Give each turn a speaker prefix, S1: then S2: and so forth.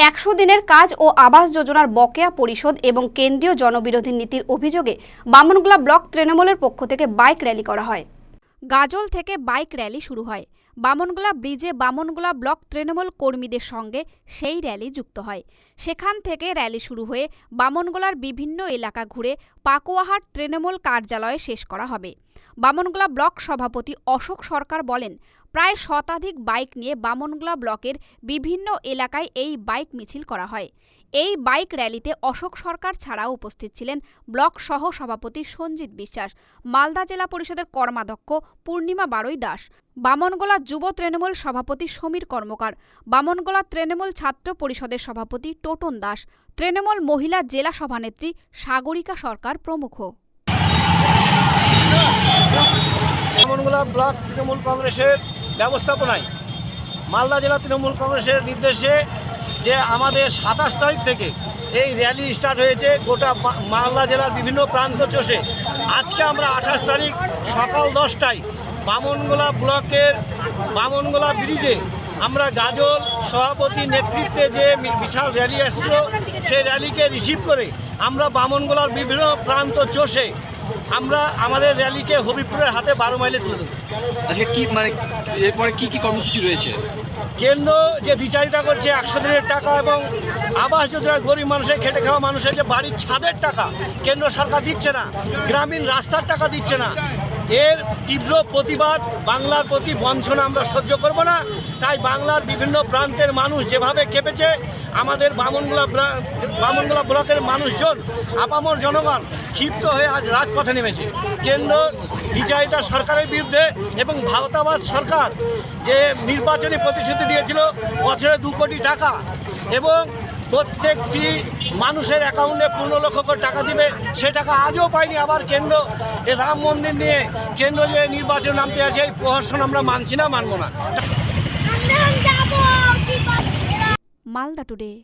S1: একশো দিনের কাজ ও আবাস যোজনার বকেয়া পরিষদ এবং কেন্দ্রীয় জনবিরোধী নীতির অভিযোগে বামনগুলা ব্লক তৃণমূলের পক্ষ থেকে বাইক র্যালি করা হয়। গাজল থেকে বাইক র্যালি শুরু হয়। বামনগোলা ব্রিজে বামনগোলা ব্লক তৃণমূল কর্মীদের সঙ্গে সেই র্যালি যুক্ত হয়। সেখান থেকে র্যালি শুরু হয়ে বামনগোলার বিভিন্ন এলাকা ঘুরে পাকুয়াহাট তৃণমূল কার্যালয়ে শেষ করা হবে। বামনগোলা ব্লক সভাপতি অশোক সরকার বলেন, প্রায় শতাধিক বাইক নিয়ে বামনগোলা ব্লকের বিভিন্ন এলাকায় এই বাইক মিছিল করা হয়। এই বাইক র্যালিতে অশোক সরকার ছাড়াও উপস্থিত ছিলেন ব্লক সহ সভাপতি সঞ্জিত বিশ্বাস, মালদা জেলা পরিষদের কর্মাধ্যক্ষ পূর্ণিমা বারৈ দাস বামনগোলা যুব তৃণমূল সভাপতি সমীর কর্মকার, বামনগোলা তৃণমূল ছাত্র পরিষদের সভাপতি টোটন দাস, তৃণমূল মহিলা জেলা সভানেত্রী সাগরিকা সরকার প্রমুখ।
S2: বামনগোলা ব্লক তৃণমূল কংগ্রেসের ব্যবস্থাপনায় মালদা জেলা তৃণমূল কংগ্রেসের নির্দেশে যে আমাদের সাতাশ তারিখ থেকে এই র্যালি স্টার্ট হয়েছে, গোটা মালদা জেলার বিভিন্ন প্রান্ত চষে। আজকে আমরা আঠাশ তারিখ সকাল দশটায় বামনগোলা ব্লকের বামনগোলা ব্রিজে আমরা গাজল সভাপতি নেতৃত্বে যে বিশাল র্যালি আসছিল সেই র্যালিকে রিসিভ করে আমরা বামনগোলার বিভিন্ন প্রান্ত চষে আমরা আমাদের র্যালিকে হবিপুরের হাতে বারো মাইলে তুলে দেবো
S3: আজকে কি মানে এরপরে কি কি কর্মসূচি রয়েছে?
S2: কেন্দ্র যে বিচারিতা করছে একশো দিনের টাকা এবং আবাস যোজনা গরিব মানুষের খেটে খাওয়া মানুষের যে বাড়ির ছাদের টাকা কেন্দ্র সরকার দিচ্ছে না গ্রামীণ রাস্তার টাকা দিচ্ছে না এর তীব্র প্রতিবাদ, বাংলার প্রতি বঞ্চনা আমরা সহ্য করব না। তাই বাংলার বিভিন্ন প্রান্তের মানুষ যেভাবে কেঁপেছে, আমাদের বামনগোলা বামনগোলা ব্লকের মানুষজন, আপামর জনগণ ক্ষিপ্ত হয়ে আজ রাজপথে নেমেছে। কেন্দ্র বিচারিতা সরকারের বিরুদ্ধে এবং ভারতাবাদ সরকার যে নির্বাচনী প্রতিশ্রুতি দিয়েছিল, বছরে দু কোটি টাকা এবং প্রত্যেকটি মানুষের অ্যাকাউন্টে পনেরো লক্ষ করে টাকা দিবে। সে টাকা আজও পাইনি আবার কেন্দ্র এ রাম মন্দির নিয়ে কেন্দ্র যে নির্বাচন নামতে আছে এই প্রহসন আমরা মানছি না মানব না।
S1: মালদা টুডে।